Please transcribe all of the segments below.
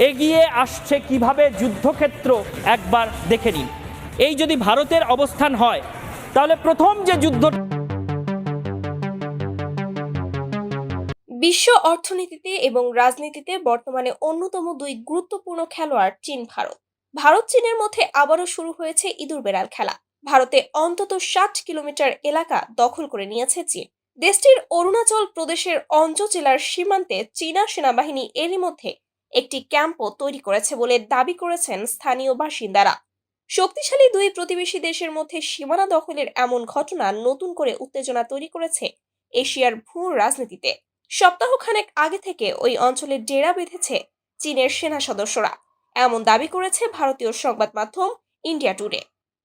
এগিয়ে আসছে কীভাবে যুদ্ধক্ষেত্র একবার দেখে নিন। এই যদি ভারতের অবস্থান হয়, তাহলে প্রথম যে যুদ্ধ বিশ্ব অর্থনীতিতে এবং রাজনীতিতে বর্তমানে অন্যতম দুই গুরুত্বপূর্ণ খেলোয়াড় চীন, ভারত। ভারত চীনের মধ্যে আবারও শুরু হয়েছে ইঁদুর বেড়াল খেলা। ভারতে অন্তত ষাট কিলোমিটার এলাকা দখল করে নিয়েছে চীন। দেশটির অরুণাচল প্রদেশের অঞ্জ জেলার সীমান্তে চীনা সেনাবাহিনী এরই মধ্যে একটি ক্যাম্পও তৈরি করেছে বলে দাবি করেছেন স্থানীয় বাসিন্দারা। শক্তিশালী দুই প্রতিবেশী দেশের মধ্যে সীমানা দখলের এমন ঘটনা নতুন করে উত্তেজনা তৈরি করেছে এশিয়ার ভূ রাজনীতিতে। সপ্তাহখানেক আগে থেকে ওই অঞ্চলে ডেরা বেঁধেছে চীনের সেনা সদস্যরা। এমন দাবি করেছে ভারতীয় সংবাদ মাধ্যম ইন্ডিয়া টুডে।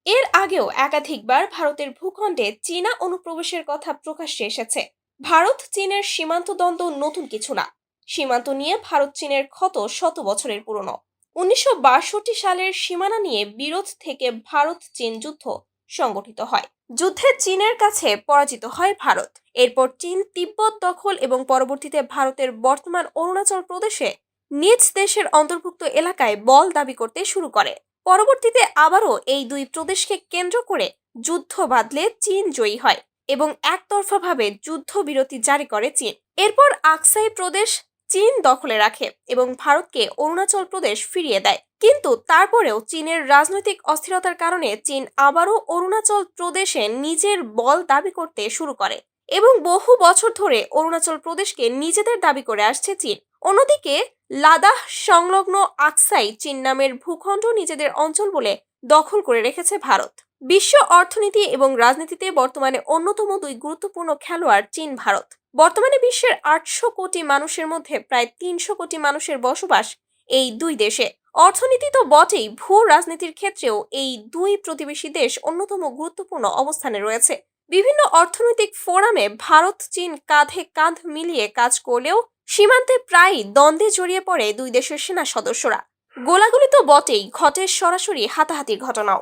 এর আগেও একাধিকবার ভারতের ভূখণ্ডে চীনা অনুপ্রবেশের কথা প্রকাশ্যে এসেছে। ভারত চীনের সীমান্ত দ্বন্দ্ব নতুন কিছু না। সীমান্ত নিয়ে ভারত চীনের ক্ষত শত বছরের পুরনো। উনিশশো বাষট্টি সালের সীমানা নিয়ে বিরোধ থেকে ভারত চীন যুদ্ধ সংগঠিত হয়। যুদ্ধে চীনের কাছে পরাজিত হয় ভারত। এরপর চীন তিব্বত দখল এবং পরবর্তীতে ভারতের বর্তমান অরুণাচল প্রদেশে নিজ দেশের অন্তর্ভুক্ত এলাকায় বল দাবি করতে শুরু করে। পরবর্তীতে আবারও এই দুই প্রদেশকে কেন্দ্র করে যুদ্ধ বাঁধলে চীন জয়ী হয় এবং একতরফাভাবে যুদ্ধবিরতি জারি করে চীন। এরপর আকসাই প্রদেশ চীন দখলে রাখে এবং ভারতকে অরুণাচল প্রদেশ ফিরিয়ে দেয়। কিন্তু তারপরেও চীনের রাজনৈতিক অস্থিরতার কারণে চীন আবারও অরুণাচল প্রদেশে নিজের বল দাবি করতে শুরু করে এবং বহু বছর ধরে অরুণাচল প্রদেশকে নিজেদের দাবি করে আসছে চীন। অন্যদিকে, লাদাখ সংলগ্ন আকসাই চীন নামের ভূখণ্ড নিজেদের অঞ্চল বলে দখল করে রেখেছে ভারত। বিশ্ব অর্থনীতি এবং রাজনীতিতে বর্তমানে অন্যতম দুই গুরুত্বপূর্ণ খেলোয়াড় চীন, ভারত। বর্তমানে বিশ্বের আটশো কোটি মানুষের মধ্যে প্রায় তিনশো কোটি মানুষের বসবাস এই দুই দেশে। অর্থনীতি তো বটেই, ভূ রাজনীতির ক্ষেত্রেও এই দুই প্রতিবেশী দেশ অন্যতম গুরুত্বপূর্ণ অবস্থানে রয়েছে। বিভিন্ন অর্থনৈতিক ফোরামে ভারত, চীন কাঁধে কাঁধ মিলিয়ে কাজ করলেও সীমান্তে প্রায়ই দ্বন্দ্বে জড়িয়ে পড়ে দুই দেশের সেনা সদস্যরা। গোলাগুলি তো বটেই, ঘটে সরাসরি হাতাহাতির ঘটনাও।